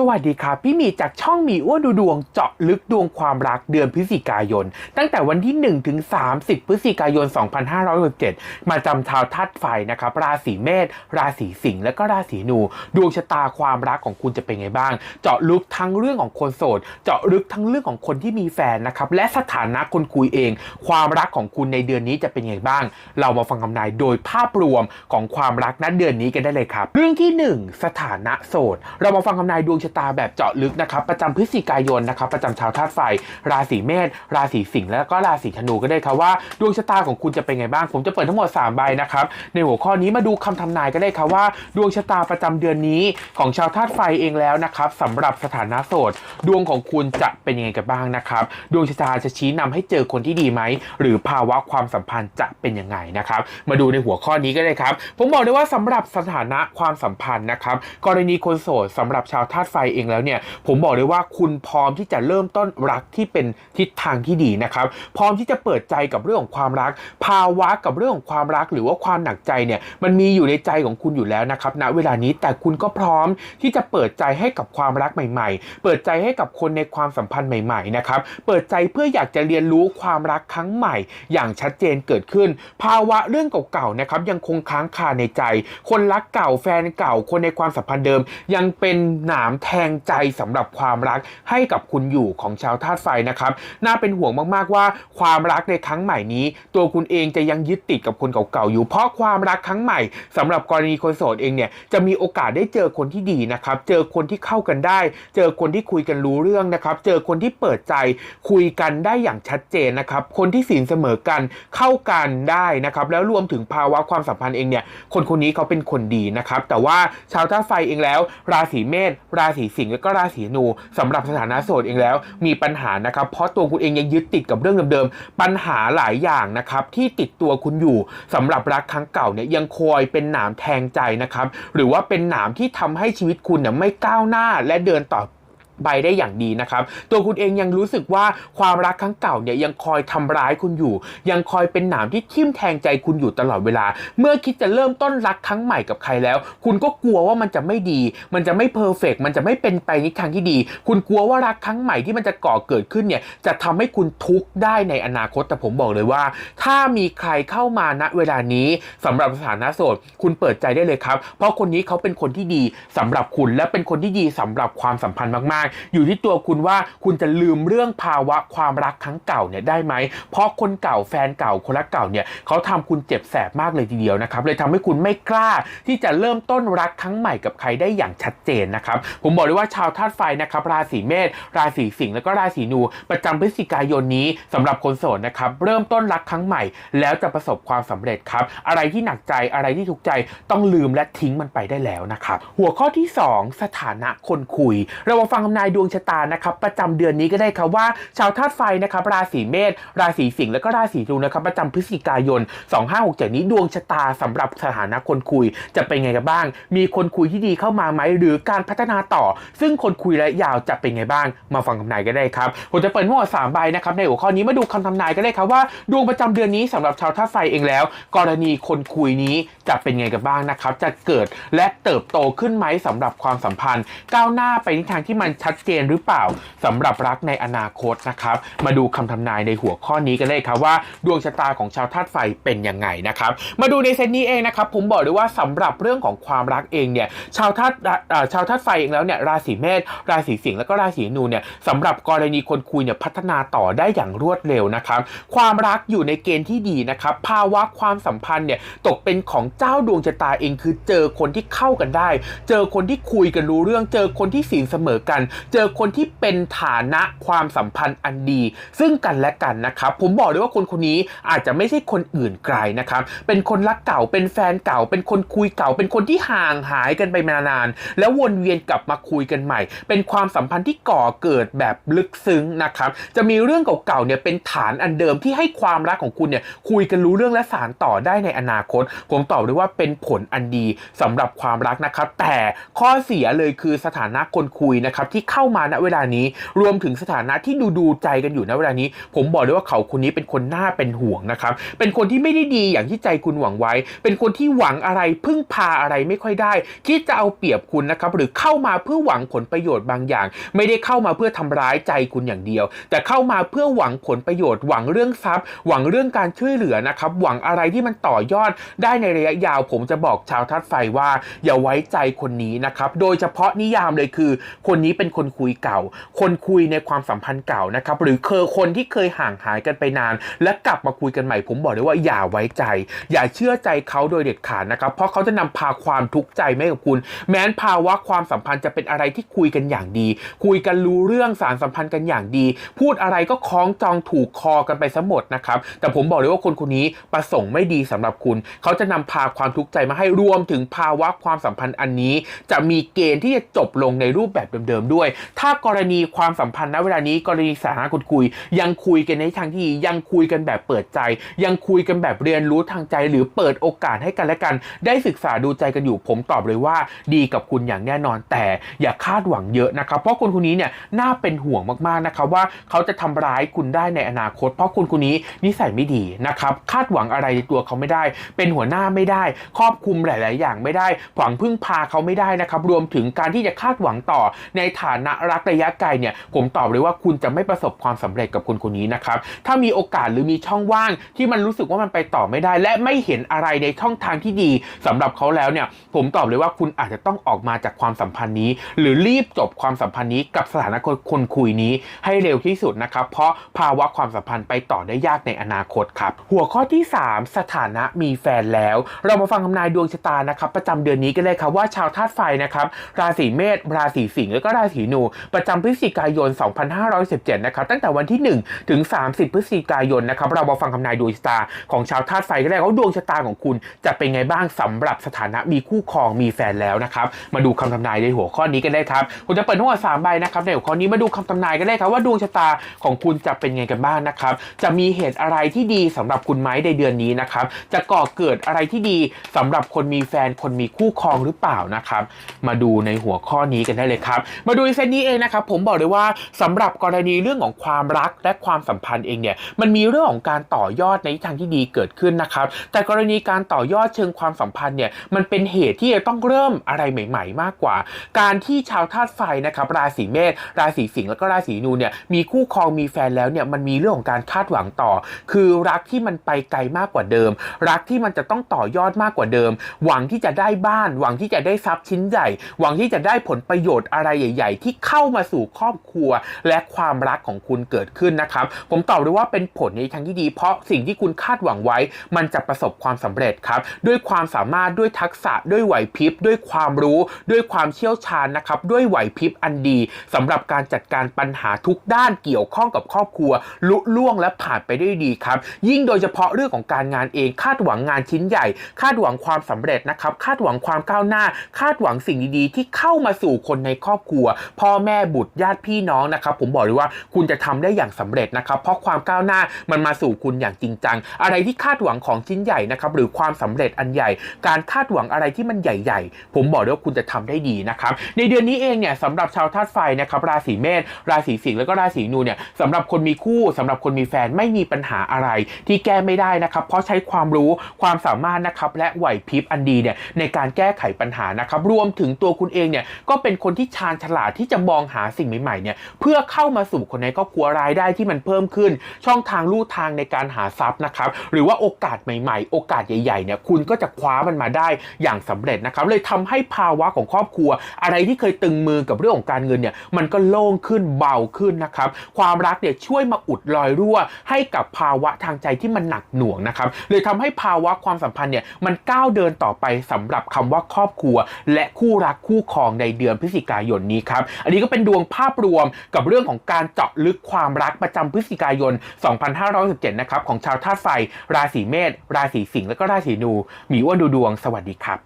สวัสดีครับพี่มีจากช่องมีอ้วนดูดวงเจาะลึกดวงความรักเดือนพฤศจิกายน ตั้งแต่วันที่1ถึง30 พฤศจิกายน 2567มาจำชาวธาตุไฟนะครับราศีเมษราศีสิงห์และก็ราศีนูดวงชะตาความรักของคุณจะเป็นไงบ้าง เจาะลึกทั้งเรื่องของคนโสด เจาะลึกทั้งเรื่องของคนที่มีแฟนนะครับและสถานะคนคุยเอง ความรักของคุณในเดือนนี้จะเป็นไงบ้าง เรามาฟังคำนายโดยภาพรวมของความรักณเดือนนี้กันได้เลยครับ เรื่องที่หนึ่งสถานะโสด เรามาฟังคำนายดวงชะตาแบบเจาะลึกนะครับประจำพฤศจิกายนนะครับประจำชาวธาตุไฟ ราศีเมษราศีสิงห์แล้วก็ราศีธนูก็ได้ครับว่าดวงชะตาของคุณจะเป็นไงบ้าง ผมจะเปิดทั้งหมด3ใบนะครับในหัวข้อนี้มาดูคำทำนายก็ได้ครับว่า ดวงชะตาประจำเดือนนี้ของชาวธาตุไฟเองแล้วนะครับสำหรับสถานะโสด ดวงของคุณจะเป็นยังไงกันบ้างนะครับดวงชะตาจะชี้นำให้เจอคนที่ดีไหมหรือภาวะความสัมพันธ์จะเป็นยังไงนะครับมาดูในหัวข้อนี้ก็ได้ครับ ผมบอกเลยว่าสำหรับสถานะความสัมพันธ์นะครับกรณีคนโสดสำหรับชาวธาตุไฟเองแล้วเนี่ยผมบอกเลยว่าคุณพร้อมที่จะเริ่มต้นรักที่เป็นทิศทางที่ดีนะครับพร้อมที่จะเปิดใจกับเรื่องของความรัก ภาวะกับเรื่องของความรักหรือว่าความหนักใจเนี่ยมันมีอยู่ในใจของคุณอยู่แล้วนะครับณเวลานี้แต่คุณก็พร้อมที่จะเปิดใจให้กับความรักใหม่ ๆ เปิดใจให้กับคนในความสัมพันธ์ใหม่ๆนะครับเปิดใจเพื่ออยากจะเรียนรู้ความรักครั้งใหม่ อย่างชัดเจนเกิดขึ้น ภาวะเรื่องเก่าๆนะครับยังคงค้างคาในใจ คนรักเก่าแฟนเก่าคนในความสัมพันธ์เดิม ยังเป็นหนามแทงใจสำหรับความรักให้กับคุณอยู่ของชาวธาตุไฟนะครับ น่าเป็นห่วงมากๆว่าความรักในครั้งใหม่นี้ ตัวคุณเองจะยังยึดติดกับคนเก่าๆอยู่ เพราะความรักครั้งใหม่สำหรับกรณีคนโสดเองเนี่ยจะมีโอกาสได้เจอคนที่ดีนะครับ เจอคนที่เข้ากันได้ เจอคนที่คุยกันรู้เรื่องนะครับ เจอคนที่เปิดใจคุยกันได้อย่างชัดเจนนะครับ คนที่สินเสมอกันเข้ากันได้นะครับ แล้วรวมถึงภาวะความสัมพันธ์เองเนี่ยคนคนนี้เขาเป็นคนดีนะครับ แต่ว่าชาวธาตุไฟเองแล้ว ราศีเมษราศีศีสิงห์และก็ราศีนูสำหรับสถานะโสดเองแล้ว มีปัญหานะครับเพราะตัวคุณเองยังยึดติดกับเรื่องเดิมๆปัญหาหลายอย่างนะครับที่ติดตัวคุณอยู่สำหรับรักครั้งเก่าเนี่ยยังคอยเป็นหนามแทงใจนะครับหรือว่าเป็นหนามที่ทำให้ชีวิตคุณเนี่ยไม่ก้าวหน้าและเดินต่อ ไปได้อย่างดีนะครับ ตัวคุณเองยังรู้สึกว่าความรักครั้งเก่าเนี่ยยังคอยทำร้ายคุณอยู่ ยังคอยเป็นหนามที่ทิ่มแทงใจคุณอยู่ตลอดเวลา เมื่อคิดจะเริ่มต้นรักครั้งใหม่กับใครแล้ว คุณก็กลัวว่ามันจะไม่ดี มันจะไม่เพอร์เฟกมันจะไม่เป็นไปในทางที่ดี คุณกลัวว่ารักครั้งใหม่ที่มันจะก่อเกิดขึ้นเนี่ยจะทำให้คุณทุกข์ได้ในอนาคตแต่ผมบอกเลยว่า ถ้ามีใครเข้ามาณเวลานี้สำหรับสถานะโสดคุณเปิดใจได้เลยครับ เพราะคนนี้เขาเป็นคนที่ดีสำหรับคุณและเป็นคนที่ดีสำหรับความสัมพันธ์มากอยู่ที่ตัวคุณว่าคุณจะลืมเรื่องภาวะความรักครั้งเก่าเนี่ยได้ไหม เพราะคนเก่าแฟนเก่าคนรักเก่าเนี่ยเขาทำคุณเจ็บแสบมากเลยทีเดียวนะครับ เลยทำให้คุณไม่กล้าที่จะเริ่มต้นรักครั้งใหม่กับใครได้อย่างชัดเจนนะครับ ผมบอกเลยว่าชาวธาตุไฟนะครับ ราศีเมษราศีสิงห์แล้วก็ราศีนูประจำพฤศจิกายนนี้สำหรับคนโสดนะครับเริ่มต้นรักครั้งใหม่ แล้วจะประสบความสำเร็จครับ อะไรที่หนักใจอะไรที่ทุกข์ใจต้องลืมและทิ้งมันไปได้แล้วนะครับหัวข้อที่ 2 สถานะคนคุย เรามาฟังคำนายดวงชะตานะครับประจำเดือนนี้ก็ได้ครับว่า ชาวธาตุไฟนะครับราศีเมษราศีสิงห์แล้วก็ราศีธนูนะครับประจำพฤศจิกายน 2567 นี้ดวงชะตาสำหรับสถานะคนคุยจะเป็นไงกันบ้าง มีคนคุยที่ดีเข้ามาไหมหรือการพัฒนาต่อ ซึ่งคนคุยระยะยาวจะเป็นไงบ้าง มาฟังคำนายก็ได้ครับผมจะเปิดทั้งหมดสามใบนะครับในหัวข้อนี้มาดูคำทำนายก็ได้ครับว่า ดวงประจำเดือนนี้สำหรับชาวธาตุไฟเองแล้ว กรณีคนคุยนี้จะเป็นไงกันบ้างนะครับจะเกิดและเติบโตขึ้นไหมสำหรับความสัมพันธ์ ก้าวหน้าไปในทางที่มันชัดเจนหรือเปล่าสำหรับรักในอนาคตนะครับ มาดูคำทำนายในหัวข้อนี้กันเลยครับว่าดวงชะตาของชาวธาตุไฟเป็นยังไงนะครับ มาดูในเซตนี้เองนะครับ ผมบอกเลยว่าสำหรับเรื่องของความรักเองเนี่ยชาวธาตุชาวธาตุไฟเองแล้วเนี่ยราศีเมษราศีสิงห์แล้วก็ราศีนูเนี่ยสำหรับกรณีคนคุยเนี่ยพัฒนาต่อได้อย่างรวดเร็วนะครับ ความรักอยู่ในเกณฑ์ที่ดีนะครับภาวะความสัมพันธ์เนี่ยตกเป็นของเจ้าดวงชะตาเองคือเจอคนที่เข้ากันได้ เจอคนที่คุยกันรู้เรื่อง เจอคนที่สินเสมอกันเจอคนที่เป็นฐานะความสัมพันธ์อันดี ซึ่งกันและกันนะครับ ผมบอกเลยว่าคนคนนี้อาจจะไม่ใช่คนอื่นไกลนะครับ เป็นคนรักเก่า เป็นแฟนเก่า เป็นคนคุยเก่า เป็นคนที่ห่างหายกันไปมานาน แล้ววนเวียนกลับมาคุยกันใหม่ เป็นความสัมพันธ์ที่ก่อเกิดแบบลึกซึ้งนะครับ จะมีเรื่องเก่าๆเนี่ยเป็นฐานอันเดิมที่ให้ความรักของคุณเนี่ยคุยกันรู้เรื่องและสารต่อได้ในอนาคต ผมตอบเลยว่าเป็นผลอันดีสำหรับความรักนะครับ แต่ข้อเสียเลยคือสถานะคนคุยนะครับที่เข้ามาณเวลานี้ รวมถึงสถานะที่ดูดูใจกันอยู่ณเวลานี้ ผมบอกเลยว่าเขาคนนี้เป็นคนน่าเป็นห่วงนะครับ เป็นคนที่ไม่ได้ดีอย่างที่ใจคุณหวังไว้ เป็นคนที่หวังอะไรพึ่งพาอะไรไม่ค่อยได้ คิดจะเอาเปรียบคุณนะครับ หรือเข้ามาเพื่อหวังผลประโยชน์บางอย่าง ไม่ได้เข้ามาเพื่อทำร้ายใจคุณอย่างเดียว แต่เข้ามาเพื่อหวังผลประโยชน์ หวังเรื่องทรัพย์ หวังเรื่องการช่วยเหลือนะครับ หวังอะไรที่มันต่อยอดได้ในระยะยาว ผมจะบอกชาวทัดไฟว่า อย่าไว้ใจคนนี้นะครับ โดยเฉพาะนิยามเลยคือ คนนี้เป็นคนคุยเก่า คนคุยในความสัมพันธ์เก่านะครับหรือเคยคนที่เคยห่างหายกันไปนาน และกลับมาคุยกันใหม่ผมบอกเลยว่าอย่าไว้ใจ อย่าเชื่อใจเขาโดยเด็ดขาดนะครับ เพราะเขาจะนำพาความทุกข์ใจมาให้กับคุณ แม้นภาวะความสัมพันธ์จะเป็นอะไรที่คุยกันอย่างดี คุยกันรู้เรื่องสารสัมพันธ์กันอย่างดี พูดอะไรก็คล้องจองถูกคอกันไปซะหมดนะครับแต่ผมบอกเลยว่าคนคนนี้ประสงค์ไม่ดีสำหรับคุณ เขาจะนำพาความทุกข์ใจมาให้รวมถึงภาวะความสัมพันธ์อันนี้ จะมีเกณฑ์ที่จะจบลงในรูปแบบเดิมๆด้วยถ้ากรณีความสัมพันธ์ณเวลานี้กรณีสถานะคุณคุย ยังคุยกันในทางที่ดียังคุยกันแบบเปิดใจ ยังคุยกันแบบเรียนรู้ทางใจ หรือเปิดโอกาสให้กันและกัน ได้ศึกษาดูใจกันอยู่ผมตอบเลยว่า ดีกับคุณอย่างแน่นอน แต่อย่าคาดหวังเยอะนะครับเพราะคนคนนี้เนี่ยน่าเป็นห่วงมากๆนะครับว่าเขาจะทำร้ายคุณได้ในอนาคต เพราะคนคนนี้นิสัยไม่ดีนะครับคาดหวังอะไรในตัวเขาไม่ได้ เป็นหัวหน้าไม่ได้ ครอบคลุมหลาย ๆ อย่างไม่ได้หวังพึ่งพาเขาไม่ได้นะครับรวมถึงการที่จะคาดหวังต่อในฐานะรักระยะไกลเนี่ยผมตอบเลยว่าคุณจะไม่ประสบความสำเร็จกับคนคนนี้นะครับถ้ามีโอกาสหรือมีช่องว่างที่มันรู้สึกว่ามันไปต่อไม่ได้ และไม่เห็นอะไรในช่องทางที่ดีสำหรับเขาแล้วเนี่ยผมตอบเลยว่าคุณอาจจะต้องออกมาจากความสัมพันธ์นี้ หรือรีบจบความสัมพันธ์นี้กับสถานะคนคนคุยนี้ให้เร็วที่สุดนะครับเพราะภาวะความสัมพันธ์ไปต่อได้ยากในอนาคตครับ หัวข้อที่ 3 สถานะมีแฟนแล้ว เรามาฟังคำนายดวงชะตานะครับประจำเดือนนี้กันเลยครับว่าชาวธาตุไฟนะครับราศีเมษราศีสิงห์แล้วก็ราศีนู ประจำพฤศจิกายน 2517 นะครับ ตั้งแต่วันที่ 1 ถึง 30 พฤศจิกายนนะครับ เรามาฟังคำนายดวงชะตาของชาวธาตุไฟกันเลยว่าดวงชะตาของคุณจะเป็นไงบ้างสำหรับสถานะมีคู่ครองมีแฟนแล้วนะครับ มาดูคำทำนายในหัวข้อนี้กันได้ครับผมจะเปิดทั้งหมดสามใบนะครับในหัวข้อนี้มาดูคำทำนายกันได้ครับว่าดวงชะตาของคุณจะเป็นไงกันบ้างนะครับ จะมีเหตุอะไรที่ดีสำหรับคุณไหมในเดือนนี้นะครับ จะก่อเกิดอะไรที่ดีสำหรับคนมีแฟนคนมีคู่ครองหรือเปล่านะครับ มาดูในหัวข้อนี้กันได้เลยครับ มาดูในเซตนี้เองนะครับผมบอกเลยว่าสำหรับกรณีเรื่องของความรักและความสัมพันธ์เองเนี่ยมันมีเรื่องของการต่อยอดในทางที่ดีเกิดขึ้นนะครับแต่กรณีการต่อยอดเชิงความสัมพันธ์เนี่ยมันเป็นเหตุที่จะต้องเริ่มอะไรใหม่ ๆ มากกว่า การที่ชาวธาตุไฟนะครับราศีเมษราศีสิงห์แล้วก็ราศีนูเนี่ยมีคู่ครองมีแฟนแล้วเนี่ยมันมีเรื่องของการคาดหวังต่อ คือรักที่มันไปไกลมากกว่าเดิม รักที่มันจะต้องต่อยอดมากกว่าเดิม หวังที่จะได้บ้าน หวังที่จะได้ทรัพย์ชิ้นใหญ่ หวังที่จะได้ผลประโยชน์อะไรใหญ่ๆที่เข้ามาสู่ครอบครัว และความรักของคุณเกิดขึ้นนะครับ ผมตอบเลยว่าเป็นผลในทางที่ดี เพราะสิ่งที่คุณคาดหวังไว้ มันจะประสบความสำเร็จครับ ด้วยความสามารถด้วยทักษะด้วยไหวพริบ ด้วยความรู้ ด้วยความเชี่ยวชาญนะครับ ด้วยไหวพริบอันดีสำหรับการจัดการปัญหาทุกด้านเกี่ยวข้องกับครอบครัว ลุล่วงและผ่านไปได้ดีครับ ยิ่งโดยเฉพาะเรื่องของการงานเองคาดหวังงานชิ้นใหญ่ คาดหวังความสำเร็จนะครับ คาดหวังความก้าวหน้า คาดหวังสิ่งดีๆ ที่เข้ามาสู่คนในครอบครัวพ่อแม่บุตรญาติพี่น้องนะครับผมบอกเลยว่าคุณจะทำได้อย่างสำเร็จนะครับ เพราะความก้าวหน้ามันมาสู่คุณอย่างจริงจัง อะไรที่คาดหวังของชิ้นใหญ่นะครับหรือความสำเร็จอันใหญ่ การคาดหวังอะไรที่มันใหญ่ ๆ ผมบอกเลยว่าคุณจะทำได้ดีนะครับในเดือนนี้เองเนี่ยสำหรับชาวธาตุไฟนะครับราศีเมษราศีสิงห์แล้วก็ราศีนูเนี่ยสำหรับคนมีคู่สำหรับคนมีแฟนไม่มีปัญหาอะไรที่แก้ไม่ได้นะครับ เพราะใช้ความรู้ความสามารถนะครับและไหวพริบอันดีเนี่ยในการแก้ไขปัญหานะครับรวมถึงตัวคุณเองเนี่ยก็เป็นคนที่ชาญฉลาดที่จะมองหาสิ่งใหม่ๆเนี่ยเพื่อเข้ามาสู่คนในครอบครัวรายได้ที่มันเพิ่มขึ้น ช่องทางลู่ทางในการหาทรัพย์นะครับหรือว่าโอกาสใหม่ๆ โอกาสใหญ่ๆเนี่ยคุณก็จะคว้ามันมาได้อย่างสำเร็จนะครับเลยทำให้ภาวะของครอบครัว อะไรที่เคยตึงมือกับเรื่องของการเงินเนี่ยมันก็โล่งขึ้นเบาขึ้นนะครับความรักเนี่ยช่วยมาอุดรอยรั่ว ให้กับภาวะทางใจที่มันหนักหน่วงนะครับเลยทำให้ภาวะความสัมพันธ์เนี่ยมันก้าวเดินต่อไปสำหรับคำว่าครอบครัว และคู่รักคู่ครองในเดือนพฤศจิกายนนี้ครับอันนี้ก็เป็นดวงภาพรวมกับเรื่องของการเจาะลึกความรักประจำพฤศจิกายน 2517นะครับ ของชาวธาตุไฟ ราศีเมษราศีสิงห์และก็ราศีนูมีอ้วนดูดวงสวัสดีครับ